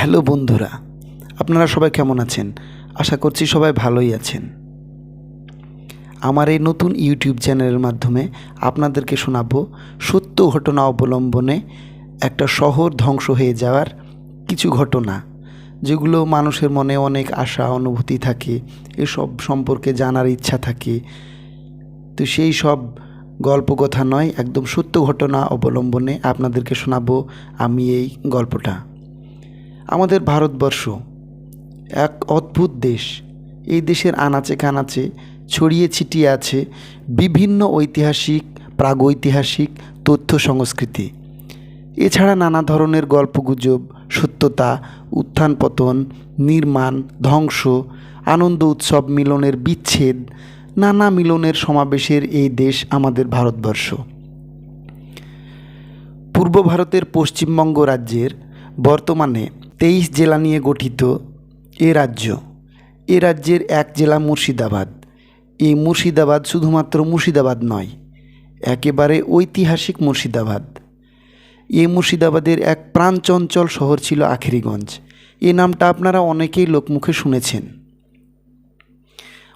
Hello বন্ধুরা, আপনারা সবাই কেমন আছেন? আশা করছি সবাই ভালোই আছেন। আমার এই নতুন ইউটিউব চ্যানেলের মাধ্যমে আপনাদেরকে শোনাবো সত্য ঘটনা অবলম্বনে একটা শহর ধ্বংস হয়ে যাওয়ার কিছু ঘটনা, যেগুলো মানুষের মনে অনেক আশা, অনুভূতি থাকে, এসব সম্পর্কে জানার ইচ্ছা থাকে। তো সেই সব গল্প কথা নয়, একদম সত্য ঘটনা অবলম্বনে আপনাদেরকে শোনাবো আমি এই গল্পটা। আমাদের ভারতবর্ষ এক অদ্ভুত দেশ। এই দেশের আনাচে কানাচে, ছড়িয়ে ছিটিয়ে আছে বিভিন্ন ঐতিহাসিক, প্রাগৈতিহাসিক তথ্য সংস্কৃতি। এছাড়া নানা ধরনের গল্পগুজব, সত্যতা, উত্থান পতন, নির্মাণ, ধ্বংস, আনন্দ উৎসব মিলনের বিচ্ছেদ, নানা মিলনের সমাবেশের এই দেশ আমাদের ভারতবর্ষ। পূর্ব ভারতের পশ্চিমবঙ্গ রাজ্যের বর্তমানে তেইশ জেলা নিয়ে গঠিত এ রাজ্য। এ রাজ্যের এক জেলা মুর্শিদাবাদ। এই মুর্শিদাবাদ শুধুমাত্র মুর্শিদাবাদ নয়, একেবারে ঐতিহাসিক মুর্শিদাবাদ। এ মুর্শিদাবাদের এক প্রাণচঞ্চল শহর ছিল আখেরিগঞ্জ। এ নামটা আপনারা অনেকেই লোকমুখে শুনেছেন।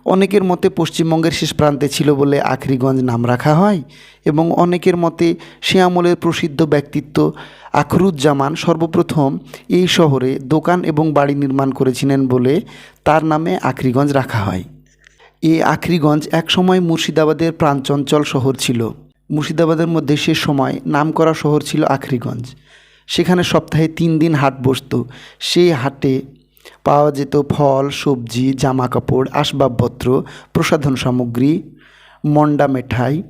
অনেকের মতে পশ্চিমবঙ্গের শেষ প্রান্তে ছিল বলে আখরিগঞ্জ নাম রাখা হয় এবং অনেকের মতে সে আমলের প্রসিদ্ধ ব্যক্তিত্ব আখরুজ্জামান সর্বপ্রথম এই শহরে দোকান এবং বাড়ি নির্মাণ করেছিলেন বলে তার নামে আখরিগঞ্জ রাখা হয়। এই আখরিগঞ্জ একসময় মুর্শিদাবাদের প্রাণচঞ্চল শহর ছিল। মুর্শিদাবাদের মধ্যে সে সময় নামকরা শহর ছিল আখরিগঞ্জ। সেখানে সপ্তাহে তিন দিন হাট বসতো। সেই হাটে পাওয়া যেত ফল, সবজি জামা কাপড় আসবাবপত্র, প্রসাধন সামগ্রী, মন্ডা মেঠাই,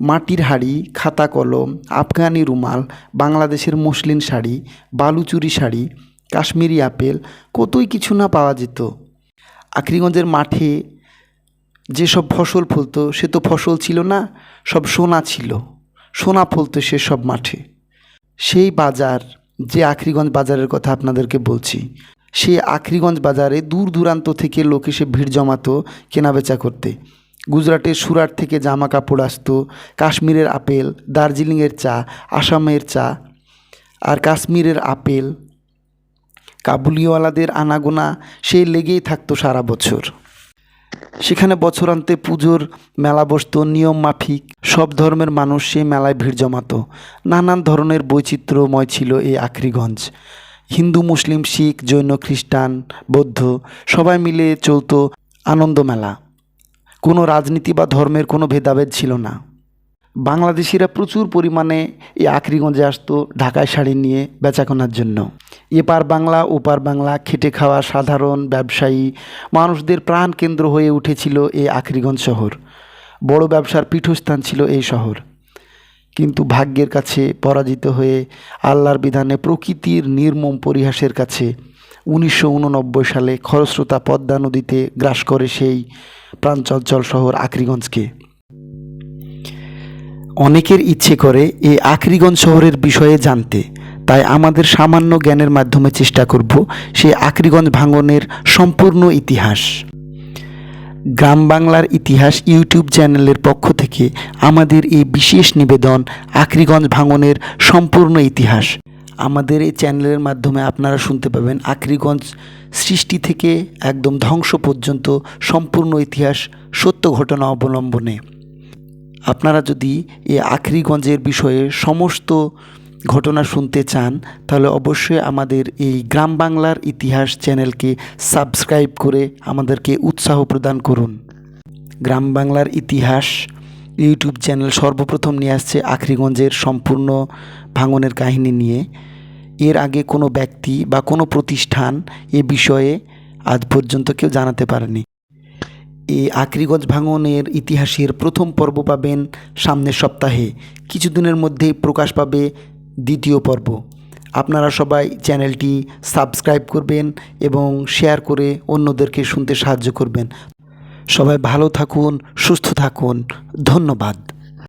মাটির হাড়ি, খাতা কলম, আফগানি রুমাল, বাংলাদেশের মসলিন শাড়ি, বালুচুরি শাড়ি, কাশ্মীরি আপেল, কতই কিছু না পাওয়া যেত। আখরিগঞ্জের মাঠে যেসব ফসল ফলতো, সে তো ফসল ছিল না, সব সোনা ছিল। সোনা ফলতো সে সব মাঠে। সেই বাজার, যে আখরিগঞ্জ বাজারের কথা আপনাদেরকে বলছি সেই আখরিগঞ্জ বাজারে দূর দূরান্ত থেকে লোক এসে ভিড় জমাতো কেনাবেচা করতে। গুজরাটের সুরাট থেকে জামা কাপড় আসতো, কাশ্মীরের আপেল, দার্জিলিংয়ের চা, আসামের চা আর কাশ্মীরের আপেল। কাবুলিওয়ালাদের আনাগোনা সে লেগেই থাকতো সারা বছর। সেখানে বছরান্তে পুজোর মেলা বসতো, নিয়ম মাফিক, সব ধর্মের মানুষ সেই মেলায় ভিড় জমাতো। নানান ধরনের বৈচিত্র্যময় ছিল এই আখরিগঞ্জ। হিন্দু, মুসলিম, শিখ, জৈন, খ্রিস্টান, বৌদ্ধ, সবাই মিলে চলতো আনন্দ মেলা কোনো রাজনীতি বা ধর্মের কোনো ভেদাভেদ ছিল না। বাংলাদেশিরা প্রচুর পরিমাণে এই আখরিগঞ্জে আসতো ঢাকায় শাড়ি নিয়ে বেচাকেনার জন্য। এপার বাংলা, ওপার বাংলা, খেটে খাওয়া সাধারণ ব্যবসায়ী মানুষদের প্রাণ কেন্দ্র হয়ে উঠেছিল এই আখরিগঞ্জ শহর। বড় ব্যবসার পীঠস্থান ছিল এই শহর। কিন্তু ভাগ্যের কাছে পরাজিত হয়ে আল্লাহর বিধানে প্রকৃতির নির্মম পরিহাসের কাছে উনিশশো উননব্বই সালে খরস্রোতা পদ্মা নদীতে গ্রাস করে সেই প্রাণচঞ্চল শহর আখরিগঞ্জকে। অনেকের ইচ্ছে করে এই আখরিগঞ্জ শহরের বিষয়ে জানতে, তাই আমাদের সামান্য জ্ঞানের মাধ্যমে চেষ্টা করব সেই আখরিগঞ্জ ভাঙনের সম্পূর্ণ ইতিহাস। গ্রাম বাংলার ইতিহাস ইউটিউব চ্যানেলের পক্ষ থেকে আমাদের এই বিশেষ নিবেদন আখরিগঞ্জ ভাঙনের সম্পূর্ণ ইতিহাস। আমাদের এই চ্যানেলের মাধ্যমে আপনারা শুনতে পাবেন আখরিগঞ্জ সৃষ্টি থেকে একদম ধ্বংস পর্যন্ত সম্পূর্ণ ইতিহাস সত্য ঘটনা অবলম্বনে। আপনারা যদি এই আখরিগঞ্জের বিষয়ে সমস্ত ঘটনা শুনতে চান, তাহলে অবশ্যই আমাদের এই গ্রাম বাংলার ইতিহাস চ্যানেলকে সাবস্ক্রাইব করে আমাদেরকে উৎসাহ প্রদান করুন। গ্রাম বাংলার ইতিহাস, ইউটিউব চ্যানেল সর্বপ্রথম নিয়ে আসছে আখরিগঞ্জের সম্পূর্ণ ভাঙনের কাহিনী নিয়ে। এর আগে কোনো ব্যক্তি বা কোনো প্রতিষ্ঠান এ বিষয়ে আজ পর্যন্ত কেউ জানাতে পারেনি। এই আখরিগঞ্জ ভাঙনের ইতিহাসের প্রথম পর্ব পাবেন সামনের সপ্তাহে। কিছুদিনের মধ্যেই প্রকাশ পাবে দ্বিতীয় পর্ব। আপনারা সবাই চ্যানেলটি সাবস্ক্রাইব করবেন এবং শেয়ার করে অন্যদেরকে শুনতে সাহায্য করবেন। সবাই ভালো থাকুন, সুস্থ থাকুন। ধন্যবাদ।